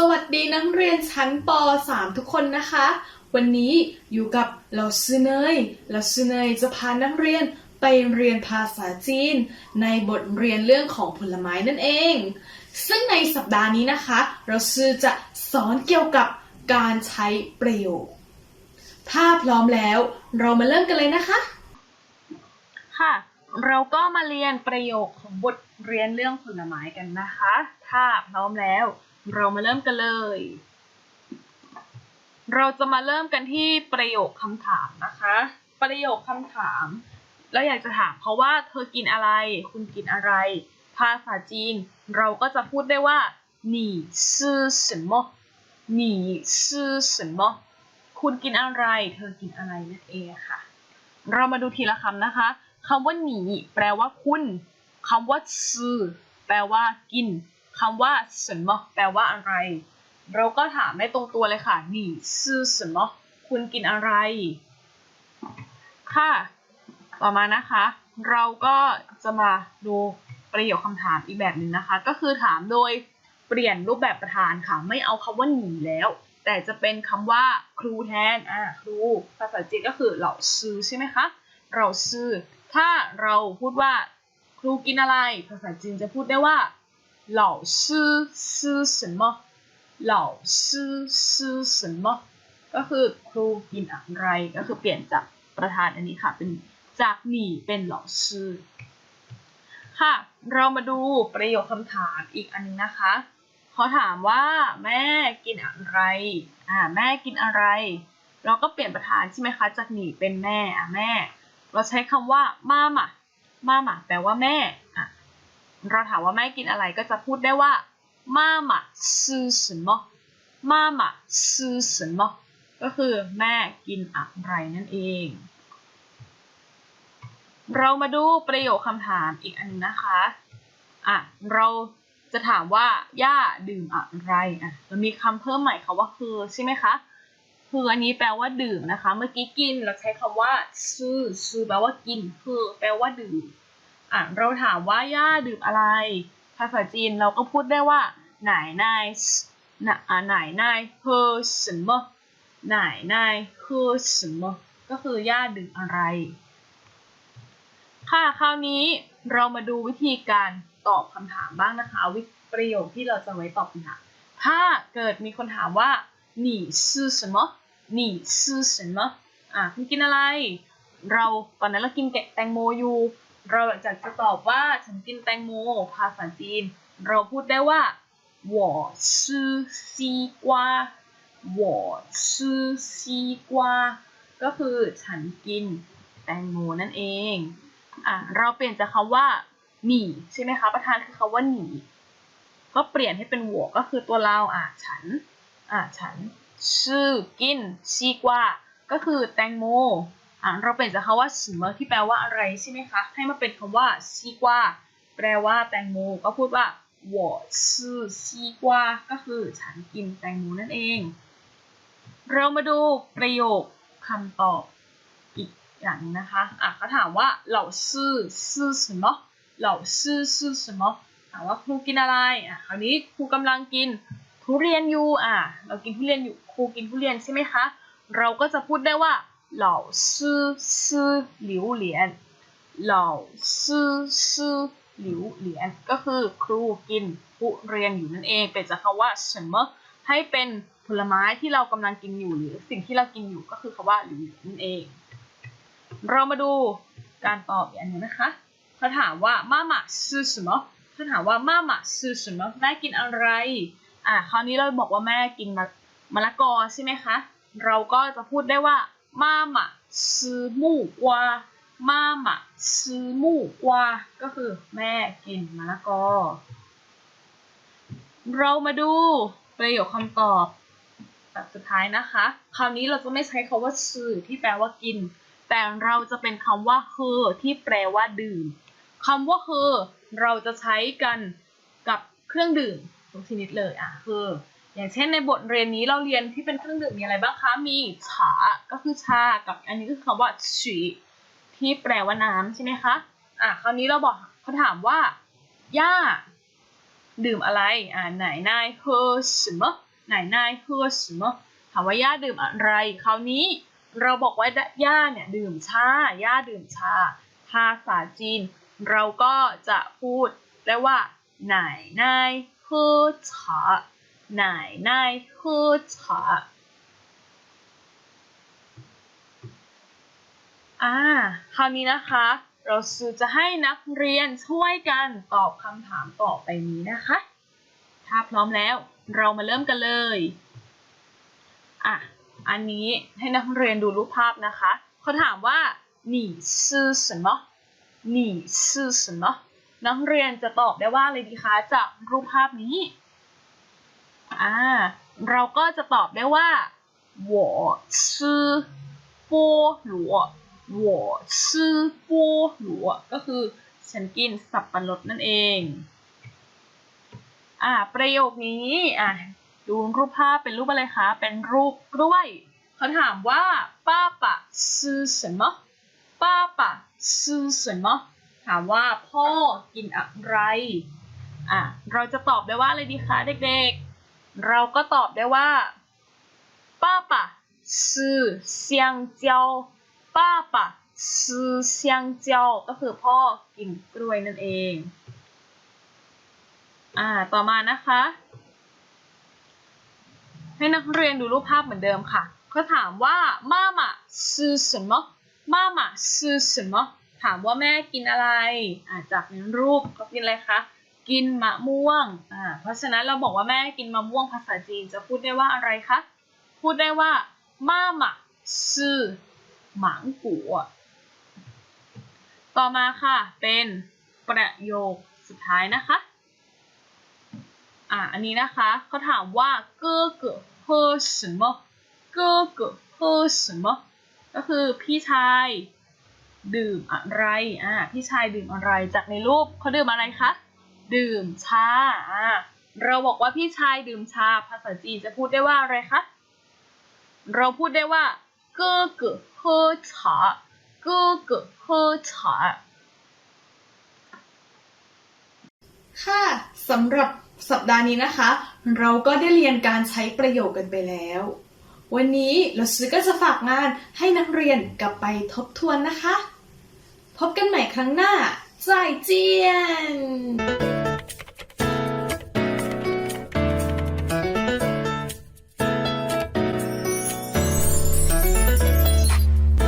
สวัสดีนักเรียนชั้นป .3 ทุกคนนะคะ วันนี้อยู่กับเราซือเนยเราซือเนยจะพานักเรียนไปเรียนภาษาจีน ในบทเรียนเรื่องของผลไม้นั่นเอง ซึ่งในสัปดาห์นี้นะคะ เราซือจะสอนเกี่ยวกับการใช้ประโยค ถ้าพร้อมแล้วเรามาเริ่มกันเลยนะคะ ค่ะ เราก็มาเรียนประโยคของบทเรียนเรื่องผลไม้กันนะคะ ถ้าพร้อมแล้ว เรามาเริ่มกันเลย เราจะมาเริ่มกันที่ประโยคคำถามนะคะ ประโยคคำถาม เราอยากจะถามเพราะว่าเธอกินอะไร คุณกินอะไร ภาษาจีน เราก็จะพูดได้ว่าหนี่ซื่อสมอหนี่ซื่อสมอคุณกินอะไร เธอกินอะไรนั่นเองค่ะ เรามาดูทีละคำนะคะคำว่าหนีแปลว่าคุณคำว่าซื้อแปลว่ากิน คำว่าสมแปลว่าอะไร เราก็ถามได้ตรงตัวเลยค่ะนี่ซื้อสมคุณกินอะไร ค่ะ ต่อมานะคะ เราก็จะมาดูประโยคคำถามอีกแบบหนึ่งนะคะ ก็คือถามโดยเปลี่ยนรูปแบบประธานค่ะ ไม่เอาคำว่าหนีแล้ว แต่จะเป็นคำว่าครูแทน อ่า ครู ภาษาจีนก็คือเราซื้อใช่ไหมคะ เราซื้อ ถ้าเราพูดว่าครูกินอะไร ภาษาจีนจะพูดได้ว่า เหล่าซื้อซื้อ什么เหล่าซื้อซื้อ什么ก็คือครูกินอะไร ก็คือเปลี่ยนจากประธานอันนี้ค่ะ เป็นจากหนีเป็นเหล่าซื้อ ค่ะ เรามาดูประโยคคำถามอีกอันนึงนะคะเขาถามว่าแม่กินอะไร อ่า แม่กินอะไร เราก็เปลี่ยนประธานใช่ไหมคะ จากหนีเป็นแม่ อ่ะแม่ เราใช้คำว่ามาม่ะมาม่ะแปลว่าแม่ อ่ะ เราถามว่าแม่กินอะไรก็จะพูดได้ว่ามาหมะซื้อสมอมาหมะซื้อสมอก็คือแม่กินอะไรนั่นเอง เรามาดูประโยคคำถามอีกอันนึงนะคะอะเราจะถามว่าย่าดื่มอะไรอะมันมีคำเพิ่มใหม่ค่ะว่าคือใช่ไหมคะคืออันนี้แปลว่าดื่มนะคะ เมื่อกี้กินเราใช้คำว่าซื้อซื้อแปลว่ากินคือแปลว่าดื่ม อ่ะ เราถามว่า ย่าดื่มอะไร ภาษาจีนเราก็พูดได้ว่าไหนนายน่ะอ่ะไหนนาย喝什么ไหนนาย喝什么ก็คือย่าดื่มอะไร ค่ะ คราวนี้เรามาดูวิธีการตอบคำถามบ้างนะคะวิประโยคที่เราจะไว้ตอบคำถาม ถ้าเกิดมีคนถามว่า你吃什么你吃什么อ่ะคุณกินอะไร เราตอนนั้นเรากินแตงโมอยู่ เราอยากจะตอบว่าฉันกินแตงโม ภาษาจีน เราพูดได้ว่า我吃西瓜我吃西瓜ก็คือฉันกินแตงโมนั่นเอง อ่ะเราเปลี่ยนจากคำว่าหนีใช่ไหมคะ ประธานคือคำว่าหนีก็เปลี่ยนให้เป็นหัวก็คือตัวเราอ่ะฉัน อ่ะฉันชื่อกินซีกว่าก็คือแตงโม อ่ะ เราเปลี่ยนจากคำว่า什么ที่แปลว่าอะไรใช่ไหมคะ ให้มาเป็นคำว่าซีกว่าแปลว่าแตงโม ก็พูดว่า我吃西瓜ก็คือฉันกินแตงโมนั่นเอง เรามาดูประโยคคำตอบ อีกอย่างหนึงนะคะ อ่ะเขาถามว่าเหล่าซื่อซื่อ什么เหล่าซื่อซื่อ什么ถามว่าครูกินอะไร อ่ะ คราวนี้ครูกำลังกินทุเรียนอยู่ อ่ะ เรากินทุเรียนอยู่ ครูกินทุเรียนใช่ไหมคะ เราก็จะพูดได้ว่า เหล่าซื่อซื่อหลิวเหรียญเหล่าซื่อซื่อหลิวเหรียญก็คือครูกินทุเรียนอยู่นั่นเอง เป็นจากคำว่า什么ให้เป็นผลไม้ที่เรากำลังกินอยู่หรือสิ่งที่เรากินอยู่ก็คือคำว่าหลิวเหรียญนั่นเอง เรามาดูการตอบอีกอันหนึงนะคะเขาถามว่ามาม่าซื้อ什么เขาถามว่ามาม่าซื้อ什么แม่กินอะไร อ่ะคราวนี้เราบอกว่าแม่กินมะมะละกอใช่ไหมคะ เราก็จะพูดได้ว่า มาม่าซื้อหมูกวามาม่าซื้อหมูกวาก็คือแม่กินมะละกอ เรามาดูประโยคคำตอบแบบสุดท้ายนะคะ คราวนี้เราจะไม่ใช้คาว่าซื้อที่แปลว่ากิน แต่เราจะเป็นคำว่าคือที่แปลว่าดื่มคำว่าคือเราจะใช้กันกับเครื่องดื่มทุกชนิดเลยอะคือ อย่างเช่นในบทเรียนนี้เราเรียนที่เป็นเครื่องดื่มมีอะไรบ้างคะ มีชาก็คือชา กับอันนี้คือคำว่าฉีที่แปลว่าน้ำใช่ไหมคะ อะคราวนี้เราบอกเขาถามว่าย่าดื่มอะไร อ่าไหนนายเฮอร์สมไหนนายเฮอร์สมถามว่าย่าดื่มอะไร คราวนี้เราบอกว่าย่าเนี่ยดื่มชา ย่าดื่มชา ภาษาจีน เราก็จะพูดได้ว่าไหนนายเฮอร์ชา าย喝茶อ่า คราวนี้นะคะ เราซื้อจะให้นักเรียนช่วยกันตอบคำถามต่อไปนี้นะคะ ถ้าพร้อมแล้ว เรามาเริ่มกันเลย อ่ะ อันนี้ให้นักเรียนดูรูปภาพนะคะ เขาถามว่า你是什么你是什么นักเรียนจะตอบได้ว่าอะไรดีคะจากรูปภาพนี้ อ่า เราก็จะตอบได้ว่า我吃菠萝我吃菠萝ก็คือฉันกินสับปะรดนั่นเอง อ่า ประโยคนี้ อ่ะ ดูรูปภาพเป็นรูปอะไรคะ เป็นรูปกล้วย เขาถามว่าป้าปะซื้อ什么ป้าปะซื้อ什么ถามว่าพ่อกินอะไร อ่ะ เราจะตอบได้ว่าอะไรดีคะเด็กๆ เราก็ตอบได้ว่าป้าปะซื้อ香蕉ป้าปะซื้อ香蕉ก็คือพ่อกินกล้วยนั่นเอง อ่า ต่อมานะคะ ให้นักเรียนดูรูปภาพเหมือนเดิมค่ะ เขาถามว่าม่ามาซื้อ什么ม่ามาซื้อ什么ถามว่าแม่กินอะไร อ่าจากในรูปก็กินอะไรคะ กินมะม่วง อ่า เพราะฉะนั้นเราบอกว่าแม่กินมะม่วงภาษาจีนจะพูดได้ว่าอะไรคะ พูดได้ว่าม่ามาซื้อหมังกัวต่อมาค่ะ เป็นประโยคสุดท้ายนะคะ อ่ะ อันนี้นะคะเขาถามว่า哥哥喝什么哥哥喝什么ก็คือพี่ชาย ดื่มอะไร อ่า พี่ชายดื่มอะไร จากในรูปเขาดื่มอะไรคะ ดื่มชาเราบอกว่าพี่ชายดื่มชาภาษาจีนจะพูดได้ว่าอะไรคะ เราพูดได้ว่าเกอเก้อเฮอฉาเกอเกอเฮอฉาค่ะสำหรับสัปดาห์นี้นะคะ เราก็ได้เรียนการใช้ประโยคกันไปแล้ว วันนี้เราซื้อก็จะฝากงานให้นักเรียนกลับไปทบทวนนะคะ พบกันใหม่ครั้งหน้า จ่ายเจียน